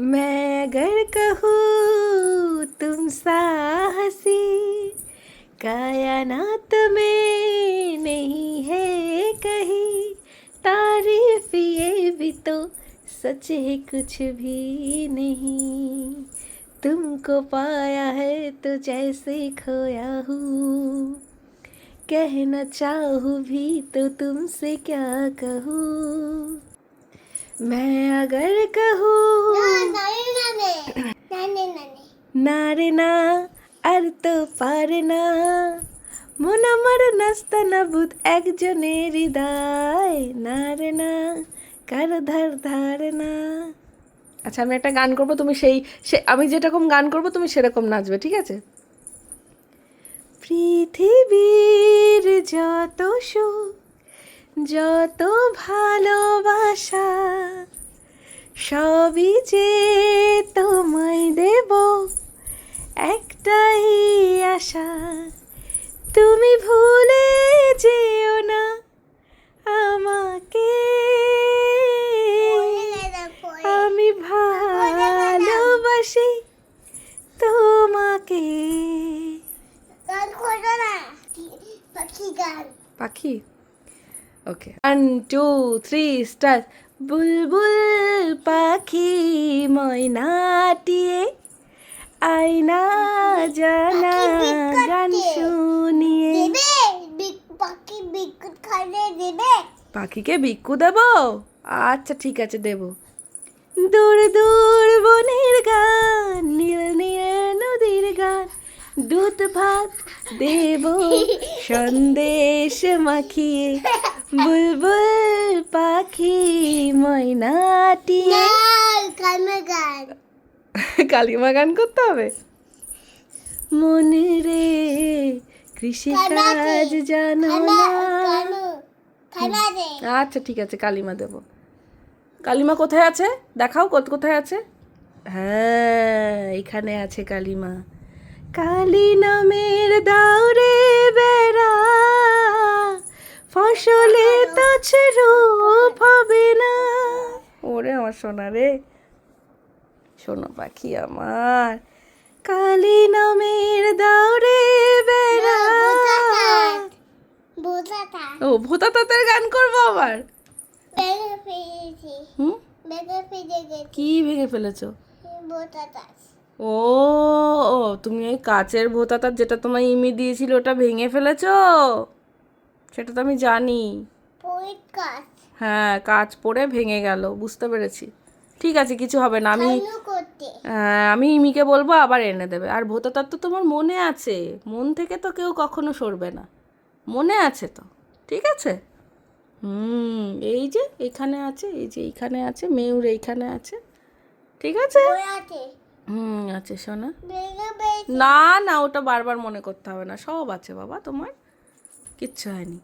मैं अगर कहूँ तुम साहसी, कायनात में नहीं है कहीं। तारीफ़ ये भी तो सच है, कुछ भी नहीं। तुमको पाया है तो जैसे खोया हूँ। कहना चाहूँ भी तो तुमसे क्या कहूँ? मैं अगर कहूँ না রে না আর তো পারে না মন আমার নাস্তা না বুধ একজনের হৃদয় না রে না কার ধার ধার না আচ্ছা আমি একটা গান করবো তুমি সেই সে আমি যেরকম গান করবো তুমি সেরকম নাচবে ঠিক আছে পৃথিবীর যত সুখ যত ভালোবাসা সবই যে তোমায় দেব একটাই আশা। তুমি ভুলে যেও না আমাকে। আমি ভালোবাসি তোমাকে। পাখি ওকে ওয়ান টু থ্রি স্টার বুলবুল পাখি ময়নাটিয়ে আয়না জানা গান শুনিয়ে। পাখিকে বিক্কু দেব? আচ্ছা ঠিক আছে দেব। দূর দূর বনের গান নীল নীল নদীর গান দুধ ভাত দেব সন্দেশ মাখিয়ে। বুলবুল পাখি ময়নাটিয়ে কালিমা গান করতে হবে মনে রে কৃষি কাজ জানো না আচ্ছা ঠিক আছে কালিমা দেব কালিমা কোথায় আছে দেখাও কত কোথায় আছে হ্যাঁ এখানে আছে কালিমা কালী নামের দাউরে বেড়া ফসলে তো রূপ হবে না ওরে আমার সোনা রে। শোনো পাখি আমার। কালী নামের দাউরে বেড়া। ও ভূতা তাতের গান করব আবার? কি ভেঙে ফেলেছো? ও ও তুমি ওই কাচের ভোতাতার যেটা তোমায় ইমি দিয়েছিল ওটা ভেঙে ফেলেছো? সেটা তো আমি জানি। হ্যাঁ কাজ পড়ে ভেঙে গেল বুঝতে পেরেছি। ঠিক আছে কিছু হবে না আমি হ্যাঁ, আমি ইমিকে বলব আবার এনে দেবে। আর ভোতাতার তো তোমার মনে আছে। মন থেকে তো কেউ কখনো সরবে না। মনে আছে তো ঠিক আছে? হুম এই যে এখানে আছে এই যে এইখানে আছে মেয়ুর এইখানে আছে। ঠিক আছে? হুম আছে সোনা না না ওটা বারবার মনে করতে হবে না। সব আছে বাবা তোমার। কিচ্ছু হয়নি।